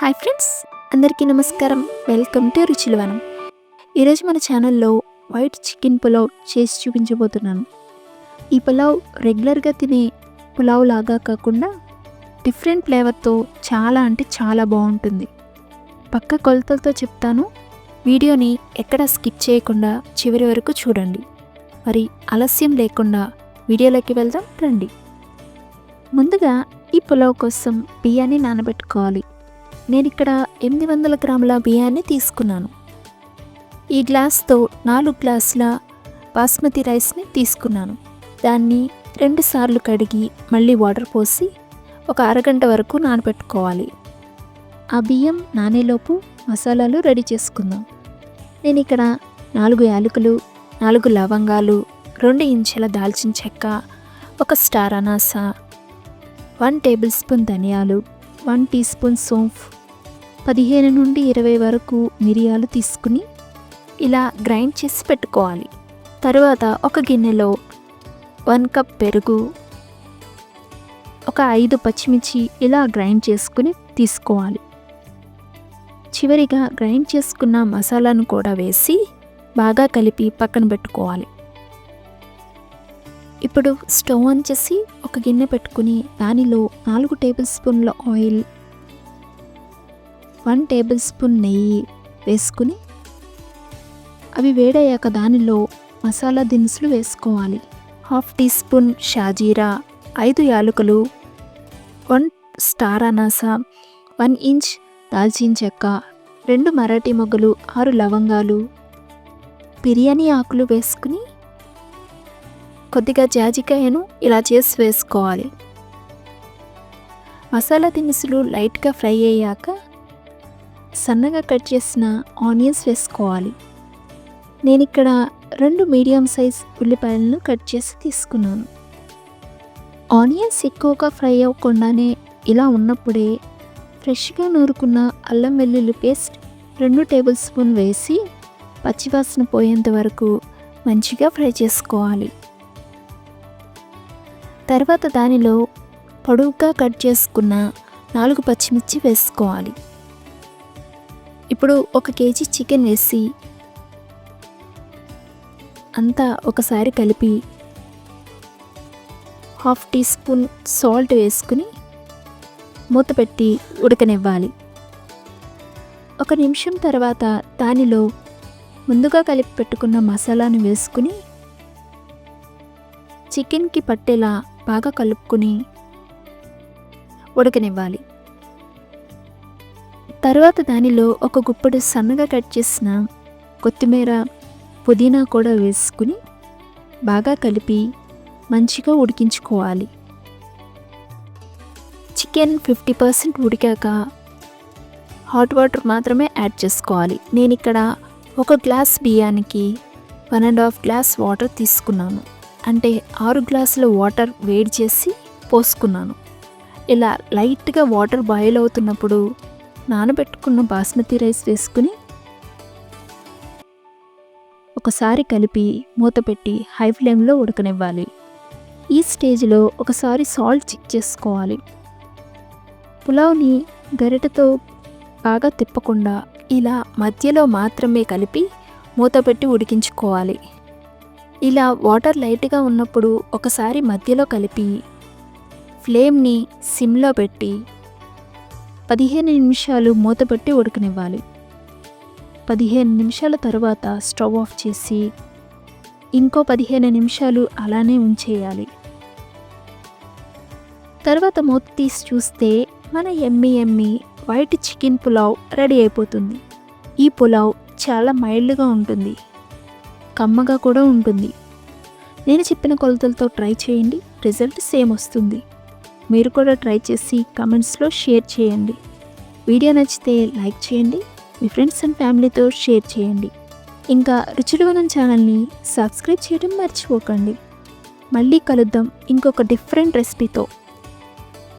Hi friends అందరికీ నమస్కారం. Welcome to Ruchilavanam. ఈరోజు మన ఛానల్లో వైట్ చికెన్ పులావ్ చేసి చూపించబోతున్నాను. ఈ పులావ్ రెగ్యులర్గా తినే పులావ్ లాగా కాకుండా డిఫరెంట్ ఫ్లేవర్తో చాలా అంటే చాలా బాగుంటుంది. పక్క కొలతలతో చెప్తాను. వీడియోని ఎక్కడ స్కిప్ చేయకుండా చివరి వరకు చూడండి. మరి ఆలస్యం లేకుండా వీడియోలోకి వెళ్దాం రండి. ముందుగా ఈ పులావ్ కోసం బియ్యాన్ని నానబెట్టుకోవాలి. నేను ఇక్కడ ఎనిమిది వందల గ్రాముల బియ్యాన్ని తీసుకున్నాను. ఈ గ్లాస్తో నాలుగు గ్లాసుల బాస్మతి రైస్ని తీసుకున్నాను. దాన్ని రెండు సార్లు కడిగి మళ్ళీ వాటర్ పోసి ఒక అరగంట వరకు నానబెట్టుకోవాలి. ఆ బియ్యం నానేలోపు మసాలాలు రెడీ చేసుకుందాం. నేను ఇక్కడ నాలుగు యాలకులు నాలుగు లవంగాలు రెండు ఇంచెల దాల్చిన చెక్క ఒక స్టార్ అనాస వన్ టేబుల్ స్పూన్ ధనియాలు వన్ టీ స్పూన్ సోంఫ్ పదిహేను నుండి ఇరవై వరకు మిరియాలు తీసుకుని ఇలా గ్రైండ్ చేసి పెట్టుకోవాలి. తరువాత ఒక గిన్నెలో వన్ కప్ పెరుగు ఒక ఐదు పచ్చిమిర్చి ఇలా గ్రైండ్ చేసుకుని తీసుకోవాలి. చివరిగా గ్రైండ్ చేసుకున్న మసాలాను కూడా వేసి బాగా కలిపి పక్కన పెట్టుకోవాలి. ఇప్పుడు స్టవ్ ఆన్ చేసి ఒక గిన్నె పెట్టుకుని దానిలో నాలుగు టేబుల్ స్పూన్ల ఆయిల్ వన్ టేబుల్ స్పూన్ నెయ్యి వేసుకుని అవి వేడయ్యాక దానిలో మసాలా దినుసులు వేసుకోవాలి. హాఫ్ టీ స్పూన్ షాజీరా ఐదు యాలకులు వన్ స్టార్ అనాస వన్ ఇంచ్ దాల్చిన చెక్క రెండు మరాఠీ మొగ్గలు ఆరు లవంగాలు బిర్యానీ ఆకులు వేసుకుని కొద్దిగా జాజికాయను ఇలా చేసి వేసుకోవాలి. మసాలా దినుసులు లైట్గా ఫ్రై అయ్యాక సన్నగా కట్ చేసిన ఆనియన్స్ వేసుకోవాలి. నేను ఇక్కడ రెండు మీడియం సైజ్ ఉల్లిపాయలను కట్ చేసి తీసుకున్నాను. ఆనియన్స్ ఎక్కువగా ఫ్రై అవ్వకుండానే ఇలా ఉన్నప్పుడే ఫ్రెష్గా నూరుకున్న అల్లం వెల్లుల్లి పేస్ట్ రెండు టేబుల్ స్పూన్ వేసి పచ్చివాసన పోయేంత వరకు మంచిగా ఫ్రై చేసుకోవాలి. తర్వాత దానిలో పొడవుగా కట్ చేసుకున్న నాలుగు పచ్చిమిర్చి వేసుకోవాలి. ఇప్పుడు ఒక కేజీ చికెన్ వేసి అంతా ఒకసారి కలిపి హాఫ్ టీ స్పూన్ సాల్ట్ వేసుకుని మూత పెట్టి ఉడకనివ్వాలి. ఒక నిమిషం తర్వాత దానిలో ముందుగా కలిపి పెట్టుకున్న మసాలాను వేసుకుని చికెన్కి పట్టేలా బాగా కలుపుకొని ఉడకనివ్వాలి. తర్వాత దానిలో ఒక గుప్పడు సన్నగా కట్ చేసిన కొత్తిమీర పుదీనా కూడా వేసుకుని బాగా కలిపి మంచిగా ఉడికించుకోవాలి. చికెన్ ఫిఫ్టీ పర్సెంట్ ఉడికాక హాట్ వాటర్ మాత్రమే యాడ్ చేసుకోవాలి. నేను ఇక్కడ ఒక గ్లాస్ బియ్యానికి one and half glass water తీసుకున్నాను. అంటే ఆరు గ్లాసుల వాటర్ వేడి చేసి పోసుకున్నాను. ఇలా లైట్గా వాటర్ బాయిల్ అవుతున్నప్పుడు నానబెట్టుకున్న బాస్మతి రైస్ వేసుకుని ఒకసారి కలిపి మూత పెట్టి హై ఫ్లేమ్లో ఉడకనివ్వాలి. ఈ స్టేజ్లో ఒకసారి సాల్ట్ చెక్ చేసుకోవాలి. పులావ్ని గరిటతో బాగా తిప్పకుండా ఇలా మధ్యలో మాత్రమే కలిపి మూత పెట్టి ఉడికించుకోవాలి. ఇలా వాటర్ లైట్గా ఉన్నప్పుడు ఒకసారి మధ్యలో కలిపి ఫ్లేమ్ని సిమ్లో పెట్టి పదిహేను నిమిషాలు మూతపెట్టి ఉడకనివ్వాలి. పదిహేను నిమిషాల తర్వాత స్టవ్ ఆఫ్ చేసి ఇంకో పదిహేను నిమిషాలు అలానే ఉంచేయాలి. తర్వాత మూత తీసి చూస్తే మన yummy yummy white chicken pulao ready అయిపోతుంది. ఈ పులావ్ చాలా మైల్డ్గా ఉంటుంది. కమ్మగా కూడా ఉంటుంది. నేను చెప్పిన కొలతలతో ట్రై చేయండి. రిజల్ట్ సేమ్ వస్తుంది. మీరు కూడా ట్రై చేసి కమెంట్స్లో షేర్ చేయండి. వీడియో నచ్చితే లైక్ చేయండి మీ ఫ్రెండ్స్ అండ్ ఫ్యామిలీతో షేర్ చేయండి. ఇంకా రుచులవనం ఛానల్ని సబ్స్క్రైబ్ చేయడం మర్చిపోకండి. మళ్ళీ కలుద్దాం ఇంకొక డిఫరెంట్ రెసిపీతో.